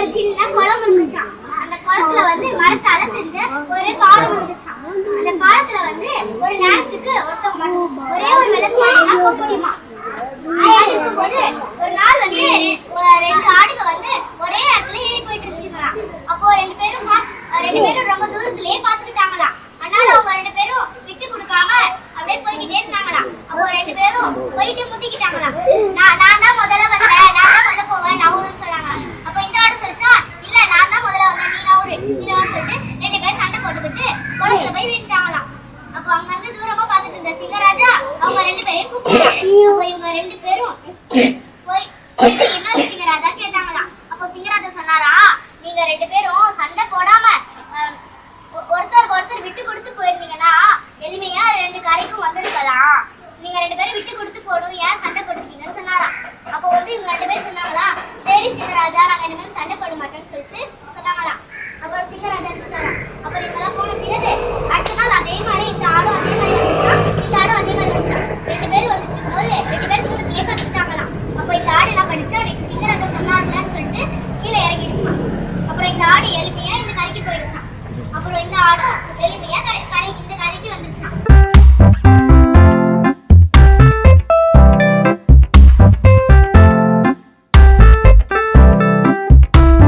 ஒரு சின்ன குளம் இருந்துச்சான் அந்த குளத்துல வந்து மரத்தால செஞ்ச ஒரு பாலம் இருந்துச்சான் அந்த பாலத்துல வந்து ஒரு நேரத்துக்கு ஒருத்தவங்க ஒரே ஒரு விளக்கு போக முடியுமா? இருக்கும்போது ஒரு நாள் வந்து ரெண்டு ஆடுக வந்து ஒரே இடத்துல ஏறி போயிட்டு இருந்துச்சுங்களாம். அப்போ ரெண்டு பேரும் ரெண்டு பேரும் ரொம்ப தூரத்திலேயே பாத்துக்கிட்டாங்களாம். அதனால அவங்க ரெண்டு பேரும் விட்டு கொடுக்காம அப்படியே போய்கிட்டே இருந்தாங்களாம். அப்போ ரெண்டு பேரும் போயிட்டு முட்டிக்கிட்டாங்களாம். நான் இந்த சிங்கராஜா அவங்க ரெண்டு பேரையும் கூப்பிட்டாங்க. இவங்க ரெண்டு பேரும் போய் என்ன சிங்கராஜா? கேட்டாங்களாம். அப்போ சிங்கராஜா சொன்னாரா நீங்க ரெண்டு பேரும் சண்டை போடாம ஒருத்தருக்கு ஒருத்தர் விட்டு கொடுத்து போயிருந்தீங்கன்னா எளிமையா ரெண்டு கரைக்கும் வந்திருக்கலாம். நீங்க ரெண்டு பேரும் விட்டு கொடுத்து போடும் ஏன் சண்டை போட்டுருக்கீங்கன்னு சொன்னாராம். அப்போ வந்து இவங்க ரெண்டு பேரும் சொன்னாங்களா சரி சிங்கராஜா நாங்க ரெண்டு பேரும் சண்டை போட மாட்டோம்னு சொல்லிட்டு அப்புறம் இந்த ஆடு எளிமையா கடை இந்த கடைக்கு வந்துச்சான்